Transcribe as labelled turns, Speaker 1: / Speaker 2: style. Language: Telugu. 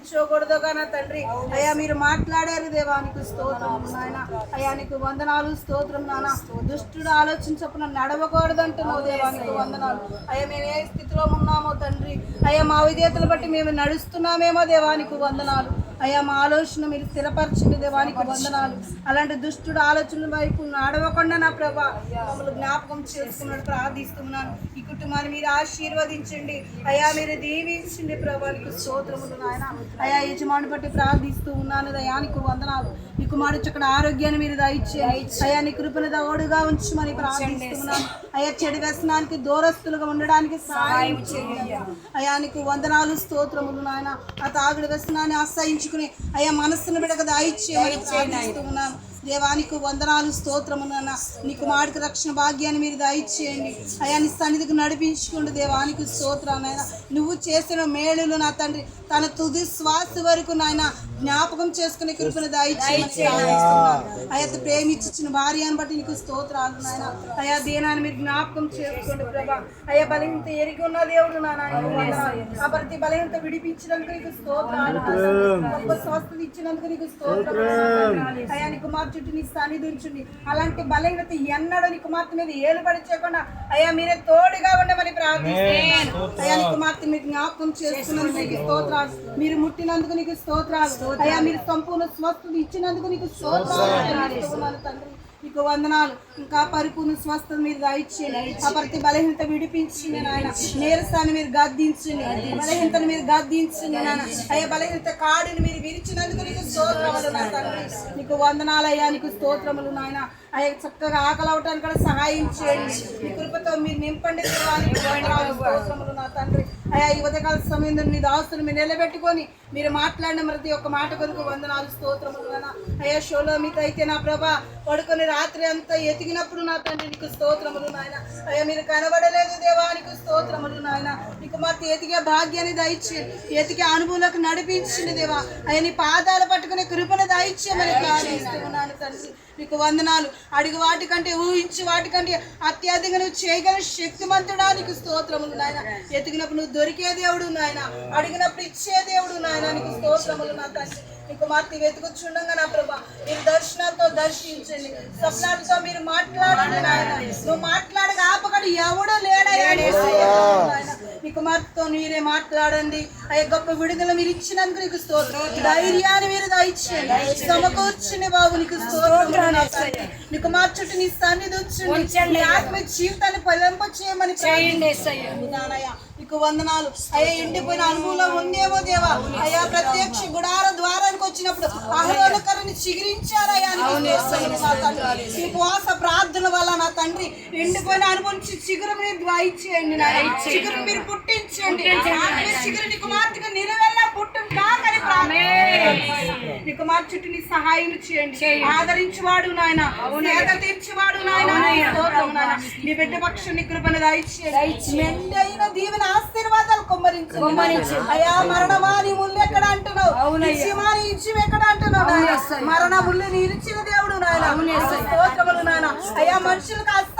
Speaker 1: కూర్చోకూడదు నా తండ్రి. అయ్యా మీరు మాట్లాడారు దేవానికి స్తోత్రం నాయన. అయ్యా నీకు వందనాలు స్తోత్రం నాన్న దుష్టుడు ఆలోచించప్పుడు నడవకూడదు అంటున్నావు దేవానికి వందనాలు. అయ్యా మేము ఏ స్థితిలో ఉన్నామో తండ్రి. అయ్యా మా విధేతలు బట్టి మేము నడుస్తున్నామేమో దేవానికి వందనాలు. అయ్యా మా ఆలోచన మీరు స్థిరపరచండి దేవానికి వందనాలు. అలాంటి దుష్టుడు ఆలోచన వైపు నడవకుండా నా ప్రభా మమ్మల్ని జ్ఞాపకం చేసుకున్నాడు ప్రార్థిస్తున్నాను. ఈ కుటుంబాన్ని మీరు ఆశీర్వదించండి. అయ్యా మీరు దీవించండి ప్రభానికి స్తోత్రములు నాయన. అయ్యా యజమాని బట్టి ప్రార్థిస్తూ ఉన్నాను దయానికి వందనాలు. ఈ కుమారుడు చక్కడ ఆరోగ్యాన్ని మీరు దయచేయండి. అయ్యా నీ కృపను దోడుగా ఉంచమని ప్రార్థిస్తున్నాను. అయ్యా చెడు వ్యసనానికి దూరస్తులుగా ఉండడానికి సహాయం చేయండి. అయ్యా నీకు వందనాలు స్తోత్రములు నాయన. ఆ తాగుడు వ్యసనాన్ని అసహించుకుని అయ్యా మనస్సును బిడక దయచేయమని ప్రార్థిస్తున్నాను దేవానికి వందనాలు స్తోత్రము నాన్న నీ కుమారుడికి రక్షణ భాగ్యాన్ని మీరు దయచేయండి. అయ్యా నీ సన్నిధికి నడిపించుకోండి దేవానికి స్తోత్రం నాయన. నువ్వు చేసిన మేలులు నా తండ్రి తన తుది శ్వాస వరకు నాయన జ్ఞాపకం చేసుకునే కృపను. అయ్యా ప్రేమించిన భార్యను బట్టి నీకు స్తోత్రాలు నాయన. అయ్యా దేనాన్ని మీరు జ్ఞాపకం చేసుకోండి ప్రభా. అయ్యా బలహీనత ఎరిగి ఉన్న దేవుడు నీకు. ఆ ప్రతి బలహీనత విడిపించినందుకు నీకు స్తోత్రాలు నాయనా. గొప్ప స్వస్థత ఇచ్చినందుకు నీకు స్తోత్రాలు అయ్యా కుమార్ చుట్టూ నీ సన్నిధి ఉంచండి అలాంటి బలహీనత ఎన్నడూ నీ కుమార్తె మీద ఏలుబడి చేయకుండా అయ్యా మీరే తోడుగా ఉండమని ప్రార్థిస్తున్నాను. అయ్యా నీ కుమార్తె మీరు జ్ఞాపకం చేసుకున్నందుకు నీకు స్తోత్రాలు. మీరు ముట్టినందుకు నీకు స్తోత్రాలు. అయ్యా మీరు సంపూర్ణ స్వస్థత ఇచ్చినందుకు నీకు స్తోత్రాలు. తండ్రి. నీకు వందనాలు. ఇంకా పరిపూర్ణ స్వస్థత మీరు దయచేయండి ఆ ప్రతి బలహీనత విడిపించింది నాయన. నేరస్థాన్ని మీరు గద్దించండి బలహీనతను మీరు గద్దించండి నాయన. అయ్యా బలహీనత కాడిని మీరు విరిచినందుకు నీకు స్తోత్రములు నా తండ్రి. నీకు వందనాలయ్యా నీకు స్తోత్రములు నాయన. అయ్యా చక్కగా ఆకలి అవటానికి కూడా సహాయం చేయండి. మీ కృపతో మీరు నింపండి వందనాలు, స్తోత్రములు నా తండ్రి. అయ్యా ఈ ఉదయకాల సమయంలో మీ దాస్తులు మీరు నిలబెట్టుకొని మీరు మాట్లాడిన ప్రతి ఒక్క మాట కొరకు వందనాలు స్తోత్రములు నాయన. అయ్యా షోలో మీకు అయితే నా ప్రభా పడుకొని రాత్రి అంతా ఎతికినప్పుడు నా తండ్రి నీకు స్తోత్రములు నాయన. అయ్యా మీరు కనబడలేదు దేవా నీకు స్తోత్రములు నాయన. నీకు మాకు ఎతికే భాగ్యాన్ని దయచి ఎతికే అనుభవంలోకి నడిపించింది దేవా. అయ్యా నీ పాదాలు పట్టుకునే కృపను దయచేయమని ప్రార్థిస్తున్నాను తండ్రి నీకు వందనాలు. అడిగి వాటికంటే ఊహించి వాటికంటే అత్యధికంగా నువ్వు చేయగల శక్తిమంతుడా నీకు స్తోత్రములు నాయన. ఎతికినప్పుడు నువ్వు దొరికే దేవుడు నాయన. అడిగినప్పుడు ఇచ్చే దేవుడు నాయన. నీకు స్తోత్రములు నా తండ్రి. నీకు మార్తి వెతుకుచుండగా నా ప్రభా. మీరు దర్శనాలతో దర్శించండి. స్వప్నాలతో మీరు మాట్లాడండి నాయన. నువ్వు మాట్లాడక ఆపకడు ఎవడో లేడయ్యా నాయన. నీ కుమార్తెతో మీరే మాట్లాడండి. అయ్యా గొప్ప విడుదల మీరు ఇచ్చినందుకు నీకు స్తోత్రం. ధైర్యాన్ని మీరు దయచేయండి. సమకూర్చుని బాబు నీకు స్తోత్రం నా తండ్రి. నీ కుమార్ చుట్టూ నీ సన్నిధి నీ ఆత్మ జీవితాన్ని పలింప చేయమని ప్రార్థిస్తున్నానయ్యా. నీకు వందనాలు. అయ్యా ఎండిపోయిన అనుభవంలో ఉందేమో దేవా? అయ్యా ప్రత్యక్ష గుడార ద్వారానికి వచ్చినప్పుడు ఆహ్లాదకరని చిగురించారయ్యా ఉపవాస ప్రార్థన వల్ల నా తండ్రి ఎండిపోయిన అనుభవం చిగురు మీరు నాయన. చిగురు మీరు పుట్టించండి ఆత్మీయ చిగురు నీ కుమార్తెకు నిలువెల్లా పుట్టు కాకని ప్రార్థన నీ కుమార్ చుట్టూ నీ సహాయం చేయండి. ఆదరించువాడు నాయన. సేద తీర్చువాడు నాయన. నీ బిడ్డ పక్షం నీ కృపను దయచేయండి. మెండైన దీవెన ఆశీర్వాదాలు కొమ్మరించు అయ్యా మరణమా నీ ముళ్ళు ఎక్కడ అంటున్నావు? ఇచ్చిమా నీ ఇచ్చి ఎక్కడ అంటున్నావు నాయన? మరణ ముళ్ళు నీ ఇచ్చిన దేవుడు నాయన. స్తోత్రములు నాయన. అయ్యా మనుషులకు అసాధ్యమేమో